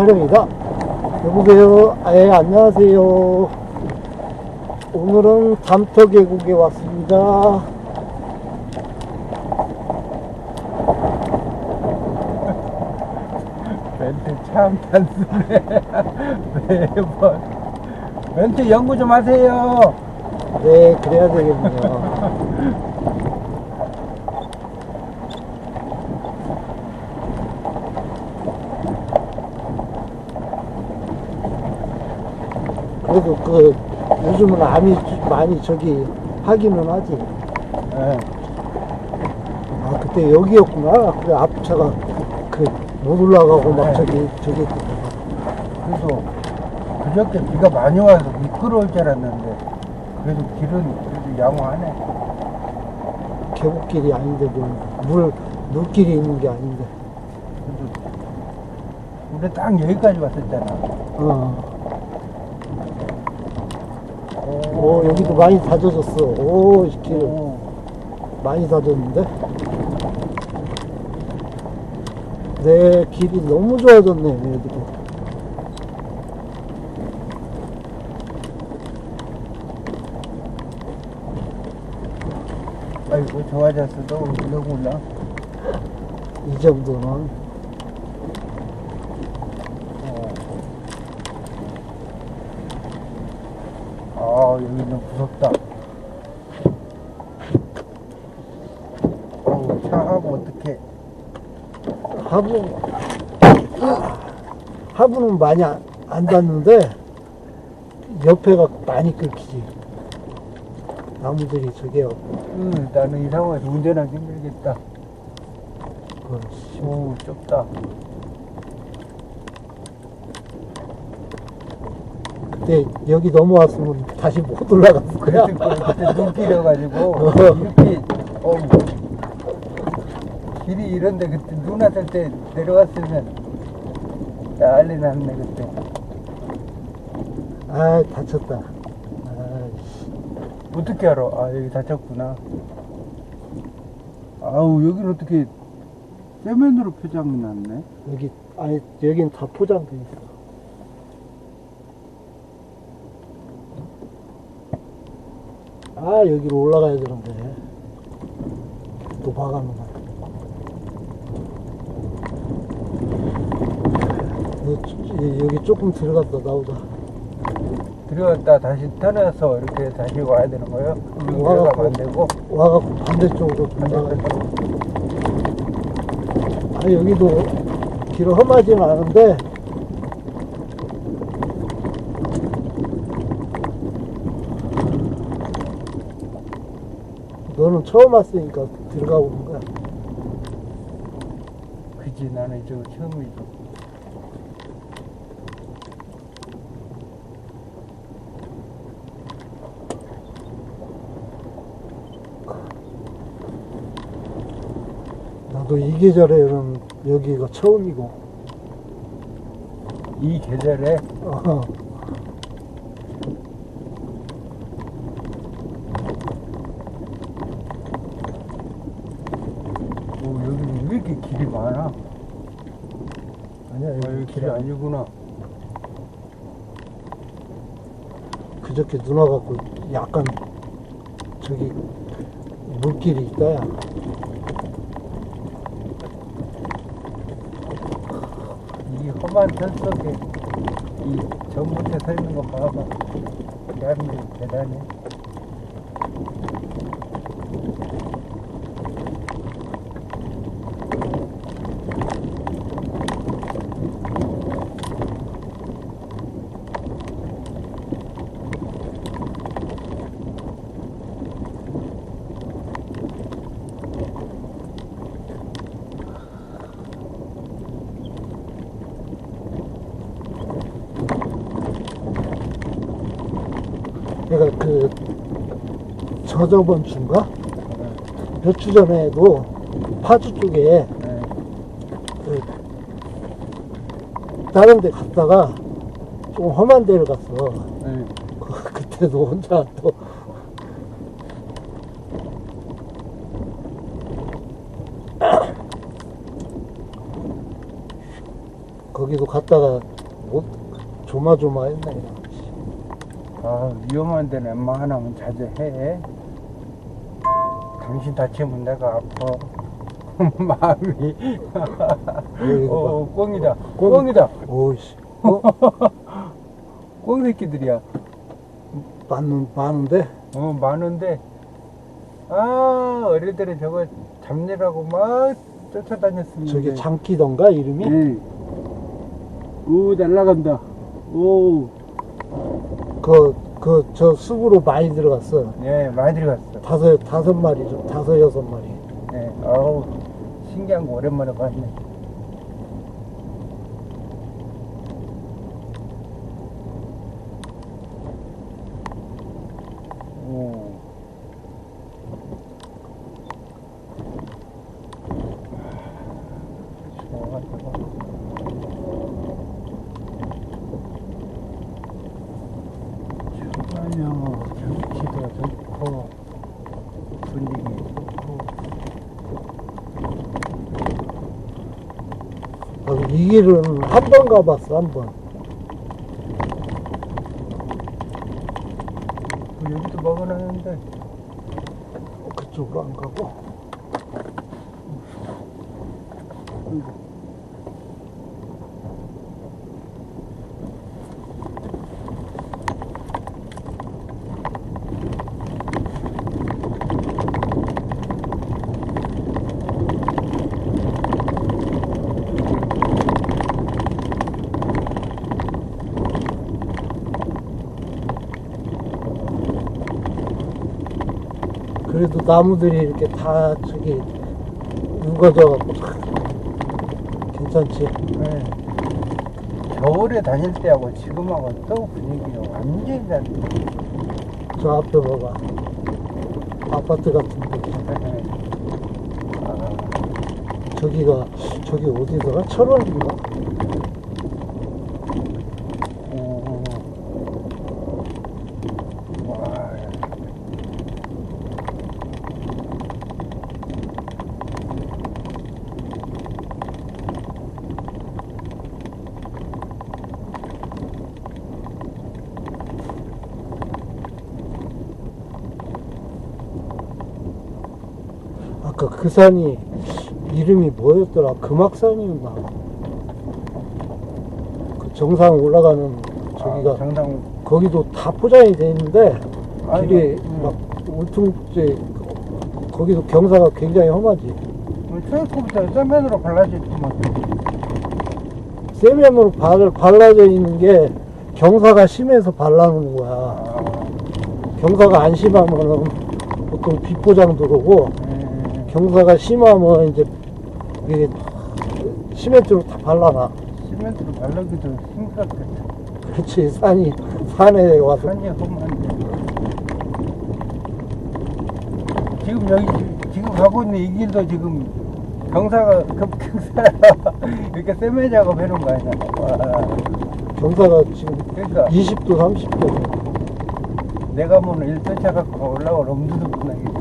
촬영이다. 여보세요. 아, 예, 안녕하세요. 오늘은 담터 계곡에 왔습니다. 멘트 참 단순해. 매번. 멘트 연구 좀 하세요. 네, 그래야 되겠네요. 그래도 그 요즘은 암이 많이 저기 하기는 하지. 예. 아 그때 여기였구나. 그 앞차가 그 못 올라가고 막 네. 저기 저기 그래서 그저께 비가 많이 와서 미끄러울 줄 알았는데 그래도 길은 그래도 양호하네. 계곡길이 아닌데 뭐물 물길이 있는 게 아닌데. 그래도 우리 딱 여기까지 왔었잖아. 어. 오 여기도 많이 다져졌어. 오길 오, 많이 다졌는데. 네 길이 너무 좋아졌네 여기도. 아이고 좋아졌어도 너무 몰라. 이 정도는 아 여기는 무섭다. 어우 차하고 어떻게? 하부 하부는 많이 안, 안 닿는데 옆에가 많이 끓기지. 나무들이 저게 응, 나는 이 상황에서 운전하기 힘들겠다. 그건 오 좁다. 그때 여기 넘어왔으면 다시 못 올라갔을 거야. 그때 눈 끼려가지고 어. 이렇게 어 길이 이런데 그때 눈 왔을 때 내려갔으면 난리 났네 그때. 아 다쳤다. 아, 어떻게 알아? 아 여기 다쳤구나. 아우 여기는 어떻게 세면으로 표장이 났네. 여기 아니 여긴 다 포장돼 있어. 아 여기로 올라가야 되는데 또 박아놓은 거. 여기 조금 들어갔다 나오다. 들어갔다 다시 터내서 이렇게 다시 와야 되는 거예요? 여기 내려가면 안 되고. 와갖고 반대쪽으로 돌아가고. 아 여기도 길을 험하지는 않은데 너는 처음 왔으니까 들어가 보는 거야. 그지 나는 이거 처음이죠. 나도 이 계절에는 여기가 처음이고. 이 계절에 어, 오 여기 왜 이렇게 길이 많아? 아니야 아, 여기 여기 길이 길 아니구나. 그저께 눈 와갖고 약간 저기 물길이 있다 야. 산 속에 이 전봇대 서 있는 거 봐봐. 대한민국 대단해. 내가 그 저저번 주인가 몇 주 전에도 파주 쪽에 네. 그 다른 데 갔다가 좀 험한 데를 갔어. 네. 그- 그때도 혼자 또 거기도 갔다가 못 조마조마했네. 아, 위험한 데는 웬만하면 자제해. 당신 다치면 내가 아파. 마음이. 이거 어, 꽁이다. 꽁. 꽁이다. 오이씨. 어? 꽁 새끼들이야. 많은, 많은데? 어, 많은데. 아, 어릴 때는 저거 잡느라고 막 쫓아다녔습니다. 저게 장기던가, 이름이? 예. 오, 날라간다. 오. 그, 그, 저 숲으로 많이 들어갔어. 예, 많이 들어갔어. 다섯, 다섯 마리, 좀, 다섯, 여섯 마리. 예, 아우, 신기한 거 오랜만에 봤네. 오. 좋아요. 경치도 좋고, 분위기 좋고. 아, 이 길은 한 번 가봤어, 한 번. 뭐 여기도 먹어놨는데 그쪽으로 안 가고. 그래도 나무들이 이렇게 다 저기 우거져갖고 괜찮지. 네. 겨울에 다닐 때하고 지금하고 또 분위기가 완전히 다르네. 저 앞에 봐봐. 아파트 같은데. 아, 저기가, 저기 어디더라? 철원인가? 오. 와. 아까 그 산이 이름이 뭐였더라? 금악산이었나? 그 정상 올라가는 저기가 아, 정당 거기도 다 포장이 돼 있는데 길이 음. 막 울퉁제 거기도 경사가 굉장히 험하지. 초역부터 쌤면으로 발라졌지만 세면으로 발, 발라져 있는 게 경사가 심해서 발라놓은 거야. 아, 경사가 안 심하면은 보통 빗보장 도로고 음, 경사가 심하면 이제 이게 시멘트로 다 발라놔. 시멘트로 발라기도 힘들었겠다. 그렇지 산이 산에 와서 산이 험한데. 지금 여기 지- 지금 가고 있는 이 길도 지금 경사가 급경사 이렇게 세매 작업 해놓은 거 아니야? 와, 경사가 지금 그러니까 20도 30도 내가 뭐는 일도 차갖고 올라올 엄두도 못. 일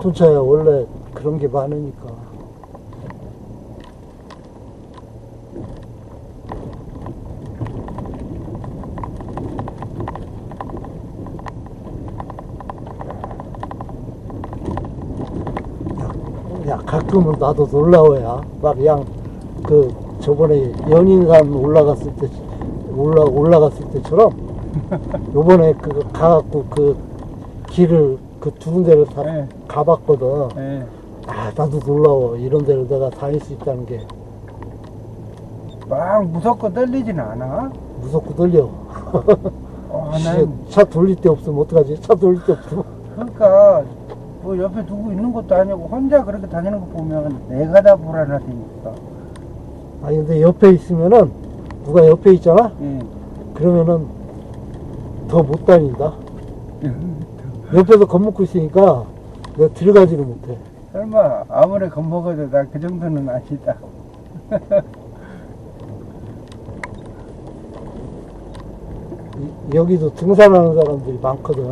톤차야 원래 그런 게 많으니까 야, 야 가끔은 나도 놀라워야 막 그냥 그 저번에 연인산 올라갔을 때 올라 올라갔을 때처럼 요번에 그 가갖고 그 길을 그 두 군데를 다 네. 가봤거든. 예. 아 나도 놀라워 이런 데를 내가 다닐 수 있다는 게 막 무섭고 떨리진 않아. 무섭고 떨려. 어, 씨, 난차 돌릴 데 없으면 어떡하지? 차 돌릴 데 없으면 그러니까 뭐 옆에 누구 있는 것도 아니고 혼자 그렇게 다니는 거 보면 내가 다 불안하다니까. 아니 근데 옆에 있으면은 누가 옆에 있잖아? 예. 그러면은 더 못 다닌다. 옆에서 겁먹고 있으니까 내가 들어가지를 못해. 설마 아무리 겁먹어도 나 그 정도는 아니다. 이- 여기도 등산하는 사람들이 많거든.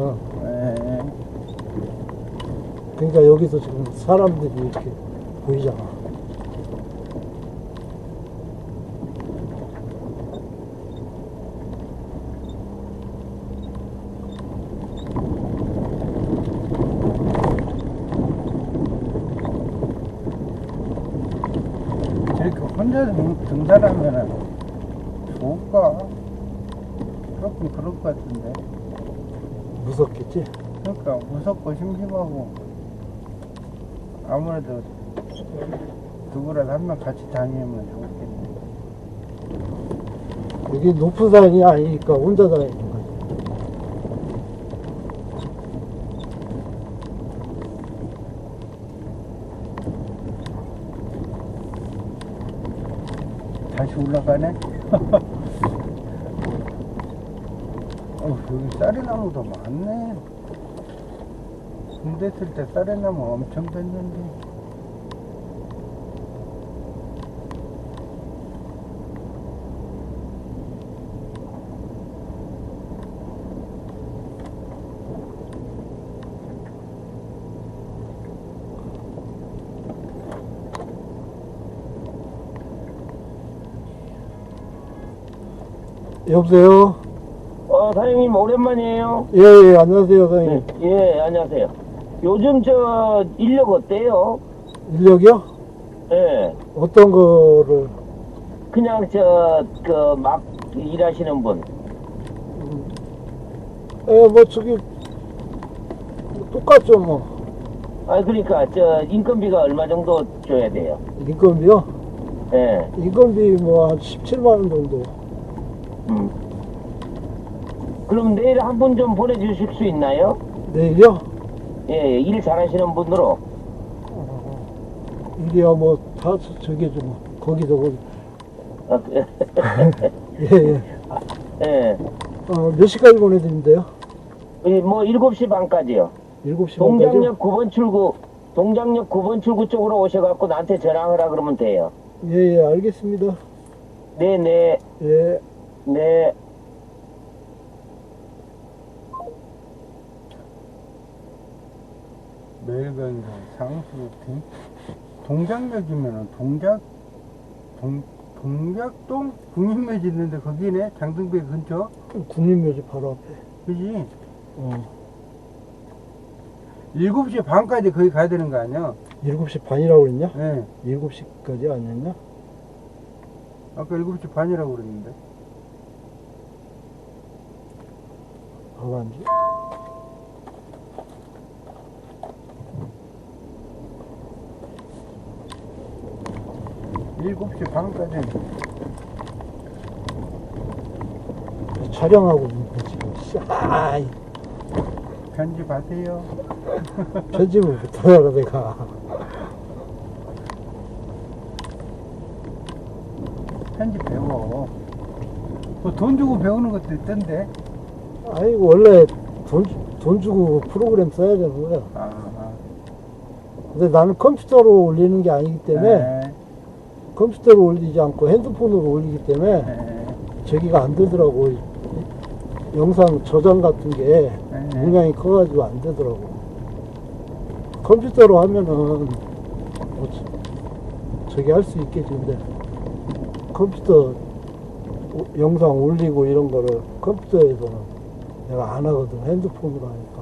예. 그러니까 여기서 지금 사람들이 이렇게 보이잖아. 저렇게 혼자 등, 등산하면은 좋을까? 그렇군 그럴 것 같은데. 무섭겠지? 그러니까 무섭고 심심하고 아무래도 누구라도 한 명 같이 다니면 좋겠네. 여기 높은 산이 아니니까 혼자 다니는 다시 올라가네? 어, 여기 쌀이나무도 많네. 군대 있을 때 쌀이나무 엄청 뺐는데. 여보세요? 어, 사장님 오랜만이에요. 예, 예, 안녕하세요, 사장님. 예, 안녕하세요. 요즘 저 인력 어때요? 인력이요? 예, 어떤 거를, 그냥 저 그 막 일하시는 분. 예, 뭐, 저기, 똑같죠, 뭐. 아, 그러니까 저 인건비가 얼마 정도 줘야 돼요? 인건비요? 예, 인건비 뭐, 한 17만원 정도. 음. 그럼 내일 한 분 좀 보내주실 수 있나요? 내일이요? 예, 일 잘하시는 분으로. 일이야, 뭐, 다, 저- 저기 좀, 거기서, 거기. 어, 그- 예, 예. 예, 어, 몇 시까지 보내드린대요? 이뭐 7시 반까지요. 7시 반까지? 동장역 9번 출구, 동장역 9번 출구 쪽으로 오셔갖고 나한테 전화하라 그러면 돼요. 예, 예, 알겠습니다. 네, 네, 예. 네. 늙은 장수 등 동작역이면 동작 동 동작동 국립묘지 있는데 거기네 장등배 근처 국립묘지 바로 앞에 그지 어 7시 반까지 거기 가야 되는 거 아니야 7시 반이라고 그랬냐? 예. 네. 7시까지 아니었냐? 아까 7시 반이라고 그랬는데. 가만히. 7시 반까지 촬영하고 있는데 지금. 싸이. 편집하세요. 편집을 못하더라 내가. 편집 배워. 뭐돈 주고 배우는 것도 있던데. 아이고 원래 돈, 돈 주고 프로그램 써야 되는 거야. 아, 아. 근데 나는 컴퓨터로 올리는 게 아니기 때문에 네. 컴퓨터로 올리지 않고 핸드폰으로 올리기 때문에, 네, 저기가 안 되더라고. 이- 영상 저장 같은 게 네. 용량이 커가지고 안 되더라고. 컴퓨터로 하면은 뭐 저- 저기 할 수 있겠지. 근데 컴퓨터 오- 영상 올리고 이런 거를 컴퓨터에서는 내가 안 하거든. 핸드폰으로 하니까.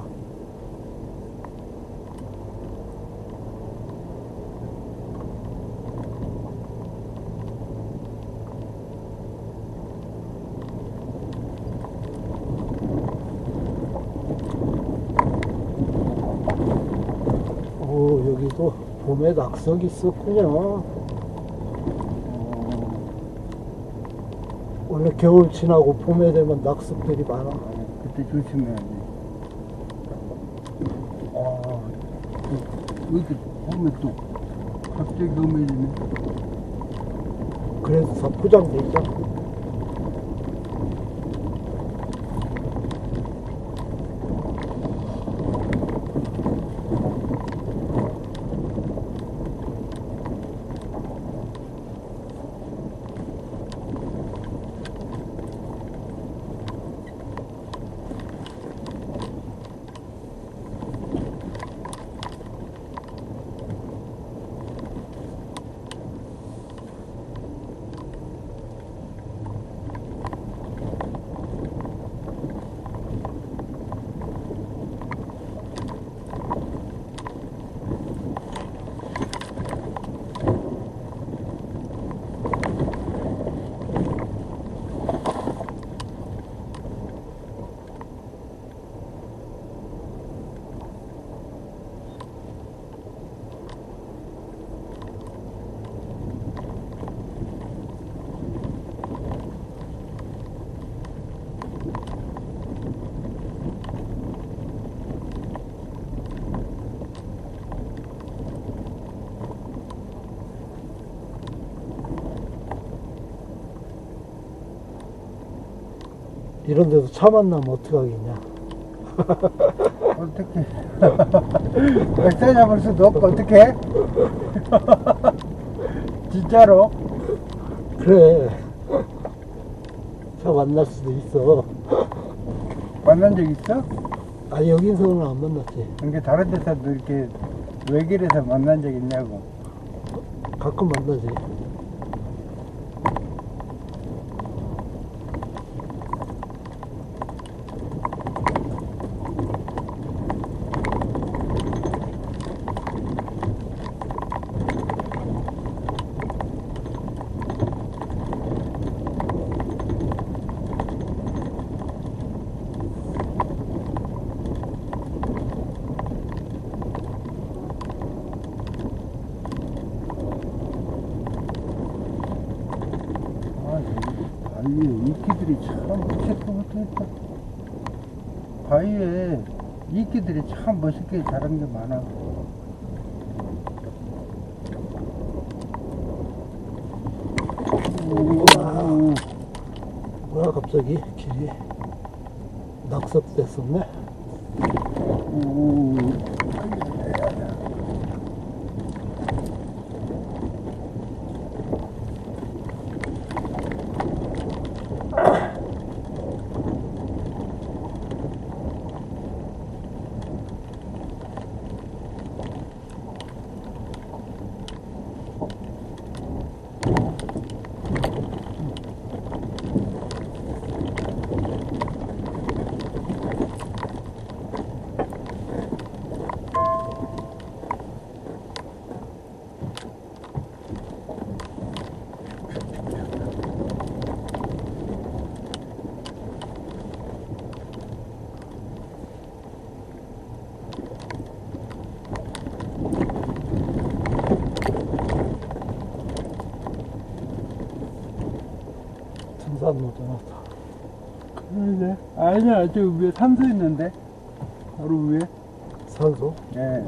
오, 여기도 봄에 낙석이 있었군요. 원래 겨울 지나고 봄에 되면 낙석들이 많아. 그때 조심해야지. 아, 왜 이렇게 보면 또 갑자기 음해지네. 그래서 다 포장돼 있잖아. 이런 데서 차 만나면 어떡하겠냐. 어떻게 백세 잡을 수도 없고 어떻게 진짜로 그래. 차 만날 수도 있어. 만난 적 있어? 아, 여기서는 안 만났지. 이게 다른 데서도 이렇게 외길에서 만난 적 있냐고 가끔 만나지. 아 바위에 이끼들이 참 멋있게 붙어있다 바위에 이끼들이 참 멋있게 자란 게 많아 오, 뭐야, 갑자기 길이 낙석됐었네. 오, 등산로잖아. 그러네. 아니야, 저 위에 산소 있는데. 바로 위에. 산소. 예.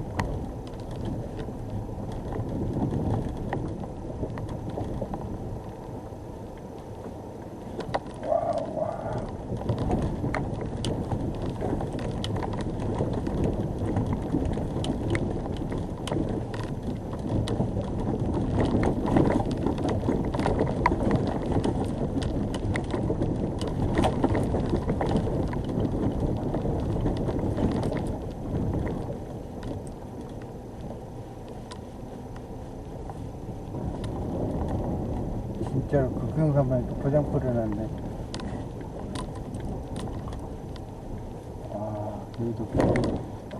진짜로 극경사만 이렇게 포장 뿌려놨네. 와, 여기도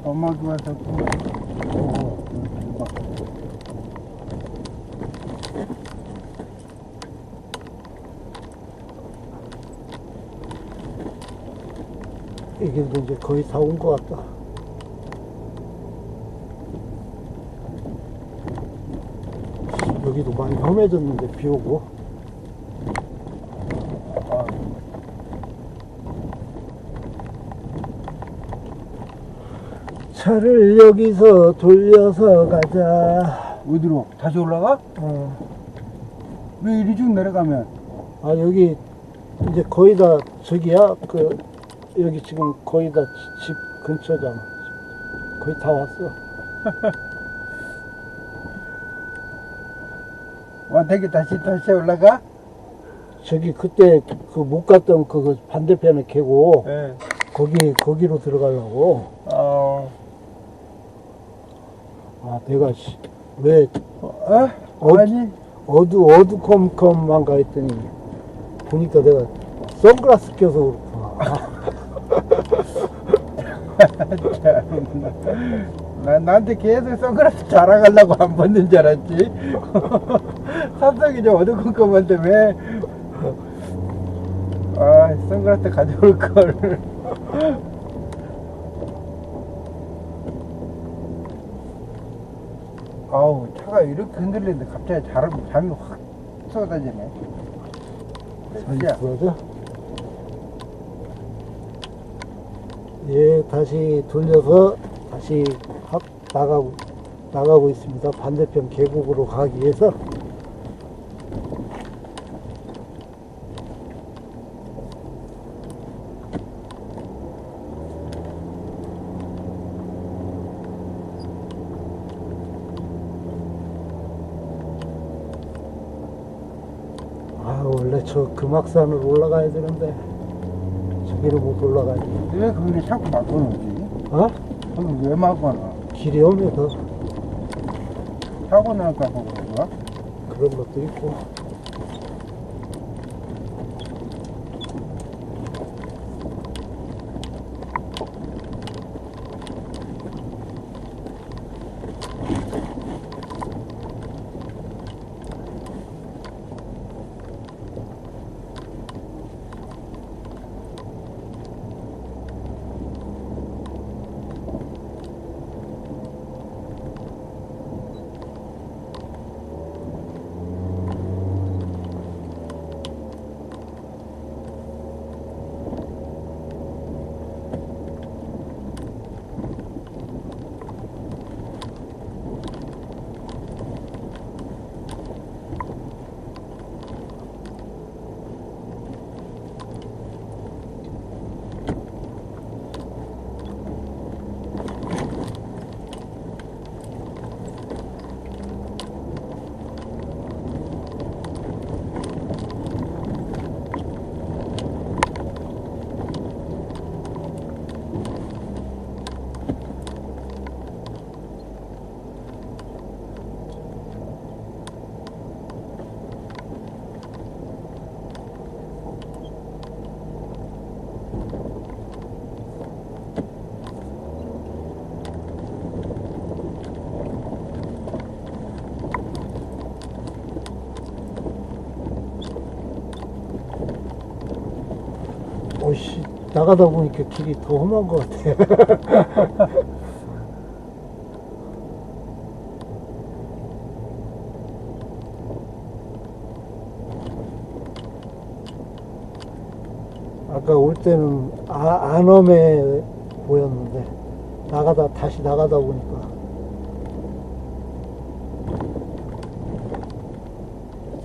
엄마기 와서 또, 오, 대박. 이게 이제 거의 다 온 것 같다. 여기도 많이 험해졌는데 비 오고. 차를 여기서 돌려서 가자. 어디로? 다시 올라가? 어. 왜 이리 쭉 내려가면? 아 여기 이제 거의 다 저기야. 그 여기 지금 거의 다 집 근처잖아. 거의 다 왔어. 와, 되게 다시, 다시 올라가? 저기 그때 그 못 갔던 그 반대편에 계고 예. 거기 거기로 들어가려고. 어, 아 내가 씨, 왜 어? 어? 아니, 어두 어두컴컴만 가 했더니 보니까 내가 선글라스 껴서 그렇구나. 나, 나한테 계속 선글라스 자랑하려고 안 받는 줄 알았지. 산속이 좀 어두컴컴한데 왜, 아, 선글라스 가져올 걸. 아우, 차가 이렇게 흔들리는데 갑자기 잠, 잠이 확 쏟아지네. 잘 야, 들어져? 예, 다시 돌려서 다시 확 나가고 나가고 있습니다. 반대편 계곡으로 가기 위해서 금악산을 올라가야 되는데 저기를 못 올라가지. 왜 거기를 자꾸 막아놓지? 어? 거기 왜 막아놔? 길이 오면서 사고 날까 봐 그런가? 그런 것도 있고. 오씨 나가다 보니까 길이 더 험한 것 같아. 아까 올 때는 아, 안엄해 보였는데 나가다 다시 나가다 보니까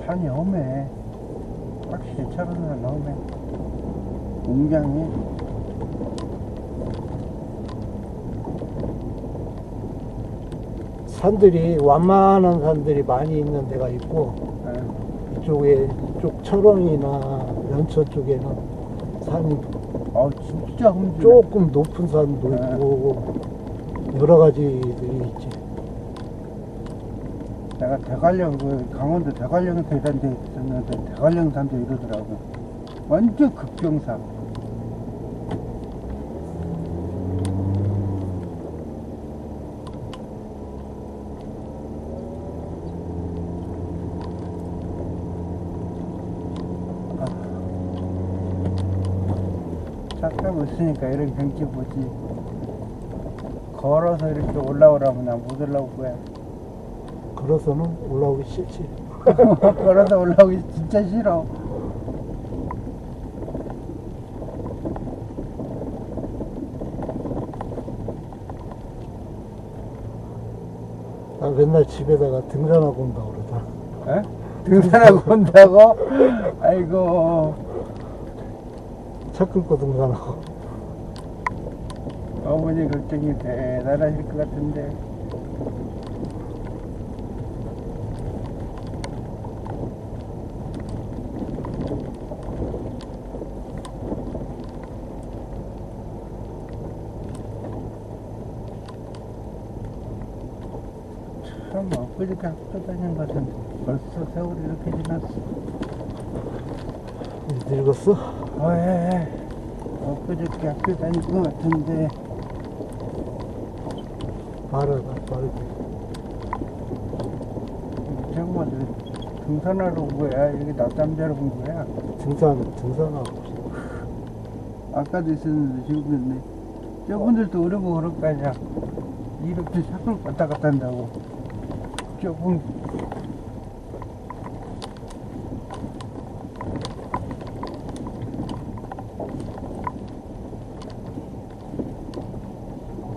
산이 험해. 확실히 철원은 험해. 웅장해. 산들이 완만한 산들이 많이 있는 데가 있고 예. 이쪽에 이쪽 철원이나 연천 쪽에는 산이 아 진짜 험지. 조금 높은 산도 네. 있고 여러 가지들이 있지. 내가 대관령 그 강원도 대관령 대단 데 있었는데 대관령 산도 이러더라고. 완전 급경사. 차 타고 있으니까 이런 경치 보지. 걸어서 이렇게 올라오라면 난못 올라올 거야. 걸어서는 올라오기 싫지. 걸어서 올라오기 진짜 싫어. 맨날 집에다가 등산하고 온다고 그러더라. 에? 등산하고 온다고? 아이고 차 끌고 등산하고. 어머니 걱정이 대단하실 것 같은데 참 엊 그저께 학교 다닌 것 같은데. 벌써 세월이 이렇게 지났어. 늙었어? 왜 엊그저께 학교 다닌 것 같은데. 말해봐, 말해봐. 정말 등산하러 온 거야? 여기 낮잠 자러 온 거야? 등산, 등산하고. 아까도 있었는데 지금도 있네. 저분들도 어려고 그럴 거 아니야 이렇게 차를 왔다 갔다 한다고 저분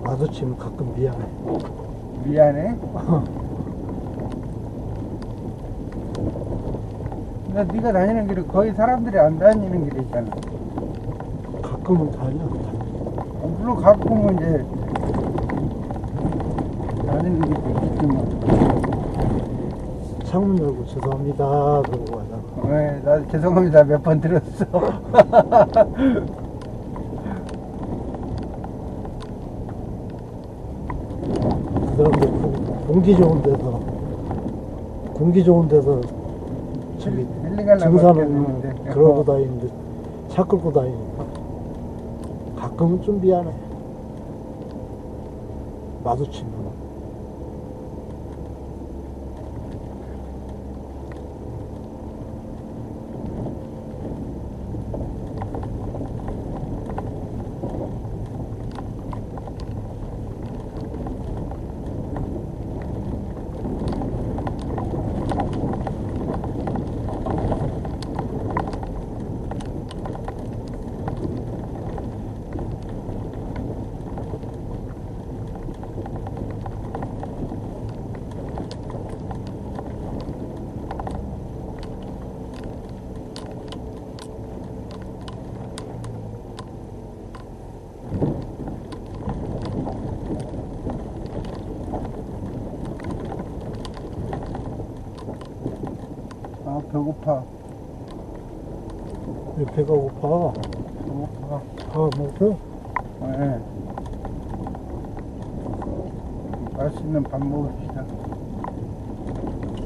마주치면 가끔 미안해. 미안해 근데 네가 다니는 길은 거의 사람들이 안 다니는 길이 있잖아 가끔은 다녀. 어, 물론 가끔은 이제 다니는 있지만 창문 열고 죄송합니다 그러고 가잖아 네, 나 죄송합니다 몇 번 들었어. 그 사람들 공- 공기 좋은 데서 공기 좋은 데서 저기 힐링하려고 등산을 했는데. 그러고 어. 다니는데 차 끌고 다니니까 가끔은 좀 미안해 마주치면 배고파. 왜 배가 고파 배고파. 아 먹어 네. 맛있는 밥 먹읍시다.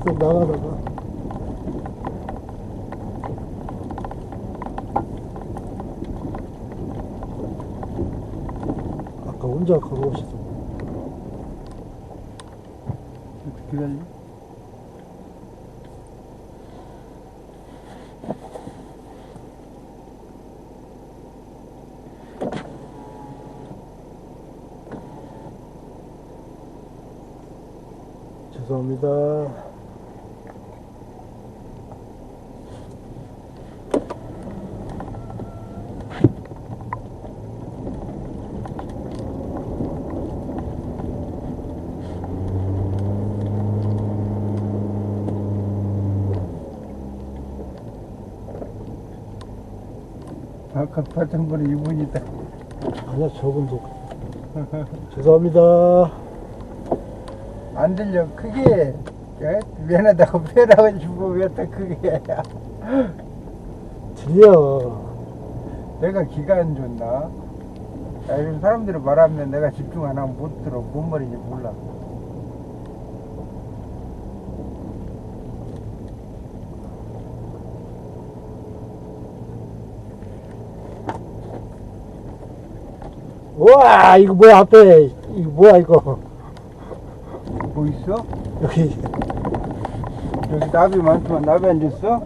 또 나가다가 아까 혼자 걸어오시던 기다려. 죄송합니다 아까 봤던 분이 이분이다. 아니야 저분도 죄송합니다 안 들려. 크게. 예? 미안하다고 표현하고 싶어. 왜또 크게. 들려 내가 기가 안 좋나? 야, 요즘 사람들이 말하면 내가 집중 안 하면 못 들어. 뭔 말인지 몰라. 우와 이거 뭐야 앞에 이거 뭐야 이거 뭐 있어? 여기 여기 나비 많지만 나비 안 줬어?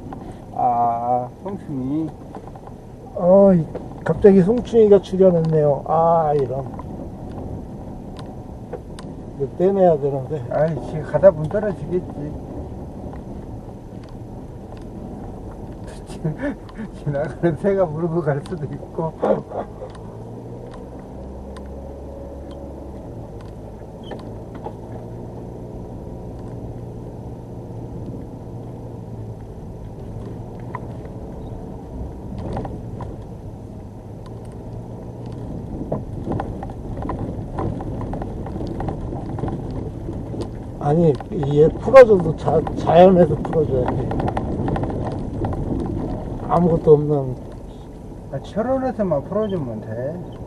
아, 송충이. 어 이- 갑자기 송충이가 출연했네요 아 이런 이거 떼내야 되는데 아이씨, 가다 보면 떨어지겠지. 지나가는 새가 물고 갈 수도 있고. 아니 얘 풀어줘도 자, 자연에서 풀어줘야지 아무것도 없는 아, 철원에서만 풀어주면 돼.